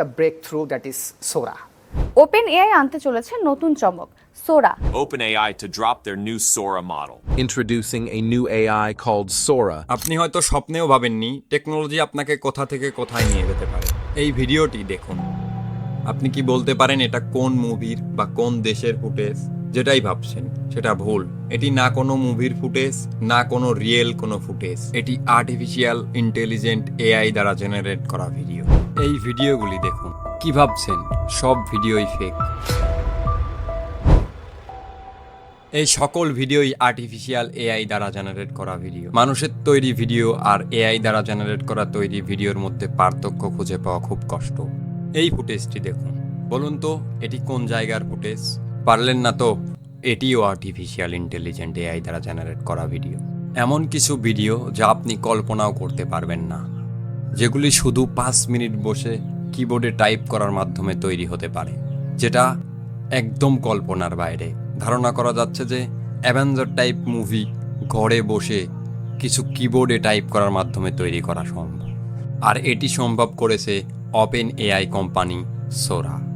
the breakthrough that is Sora. Open AI আনতে চলেছে নতুন চমক সোরা OpenAI to drop their new Sora model. introducing a new AI called Sora. আপনি হয়তো স্বপ্নেও ভাবেননি টেকনোলজি আপনাকে কোথা থেকে কোথায় নিয়ে যেতে পারে। এই ভিডিওটি দেখুন। আপনি কি বলতে পারেন এটা কোন মুভির বা কোন দেশের ফুটেজ? যেটাই ভাবছেন সেটা ভুল। এটি না কোনো মুভির ফুটেজ না কোনো রিয়েল কোনো ফুটেজ। এটি আর্টিফিশিয়াল ইন্টেলিজেন্ট এআই দ্বারা জেনারেট করা ভিডিও এই ভিডিওগুলি দেখুন। কি ভাবছেন? সব ভিডিওই ফেক এই সকল ভিডিওই আর্টিফিশিয়াল এআই দ্বারা জেনারেট করা ভিডিও মানুষের তৈরি ভিডিও আর এআই দ্বারা জেনারেট করা তৈরি ভিডিওর মধ্যে পার্থক্য খুঁজে পাওয়া খুব কষ্ট। এই ফুটেজটি দেখুন। বলুন তো, এটি কোন জায়গার ফুটেজ পারলেন না তো? এটিও আর্টিফিশিয়াল ইন্টেলিজেন্ট এআই দ্বারা জেনারেট করা ভিডিও এমন কিছু ভিডিও যা আপনি কল্পনাও করতে পারবেন না। যেগুলি শুধু পাঁচ মিনিট বসে কিবোর্ডে টাইপ করার মাধ্যমে তৈরি হতে পারে, যেটা একদম কল্পনার বাইরে। ধারণা করা যাচ্ছে যে অ্যাভেঞ্জার টাইপ মুভি ঘরে বসে কিছু কিবোর্ডে টাইপ করার মাধ্যমে তৈরি করা সম্ভব। আর এটি সম্ভব করেছে ওপেন এআই কোম্পানি সোরা